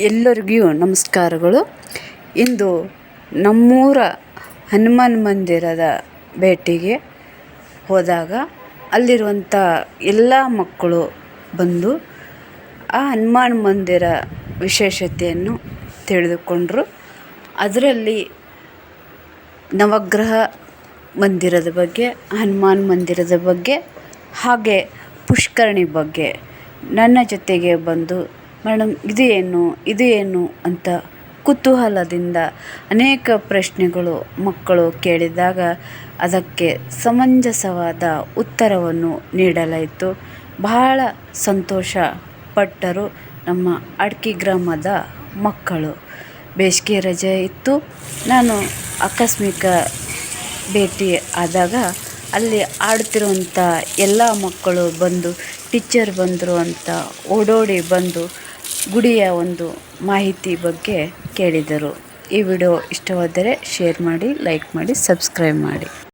ಎಲ್ಲರಿಗೂ ನಮಸ್ಕಾರಗಳು. ಇಂದು ನಮ್ಮೂರ ಹನುಮಾನ್ ಮಂದಿರದ ಭೇಟಿಗೆ ಹೋದಾಗ ಅಲ್ಲಿರುವಂಥ ಎಲ್ಲ ಮಕ್ಕಳು ಬಂದು ಆ ಹನುಮಾನ್ ಮಂದಿರ ವಿಶೇಷತೆಯನ್ನು ತಿಳಿದುಕೊಂಡರು. ಅದರಲ್ಲಿ ನವಗ್ರಹ ಮಂದಿರದ ಬಗ್ಗೆ, ಹನುಮಾನ್ ಮಂದಿರದ ಬಗ್ಗೆ, ಹಾಗೆ ಪುಷ್ಕರಣಿ ಬಗ್ಗೆ ನನ್ನ ಜೊತೆಗೆ ಬಂದು ಮೇಡಮ್ ಇದು ಏನು ಇದು ಏನು ಅಂತ ಕುತೂಹಲದಿಂದ ಅನೇಕ ಪ್ರಶ್ನೆಗಳು ಮಕ್ಕಳು ಕೇಳಿದಾಗ ಅದಕ್ಕೆ ಸಮಂಜಸವಾದ ಉತ್ತರವನ್ನು ನೀಡಲಾಯಿತು. ಬಹಳ ಸಂತೋಷ ಪಟ್ಟರು ನಮ್ಮ ಅಡ್ಕಿ ಗ್ರಾಮದ ಮಕ್ಕಳು. ಬೇಸಿಗೆ ರಜೆ ಇತ್ತು. ನಾನು ಆಕಸ್ಮಿಕ ಭೇಟಿ ಆದಾಗ ಅಲ್ಲಿ ಆಡ್ತಿರುವಂಥ ಎಲ್ಲ ಮಕ್ಕಳು ಬಂದು, ಟೀಚರ್ ಬಂದರು ಅಂತ ಓಡೋಡಿ ಬಂದು ಗುಡಿಯ ಒಂದು ಮಾಹಿತಿ ಬಗ್ಗೆ ಕೇಳಿದರು. ಈ ವಿಡಿಯೋ ಇಷ್ಟವಾದರೆ ಶೇರ್ ಮಾಡಿ ಲೈಕ್ ಮಾಡಿ ಸಬ್ಸ್ಕ್ರೈಬ್ ಮಾಡಿ.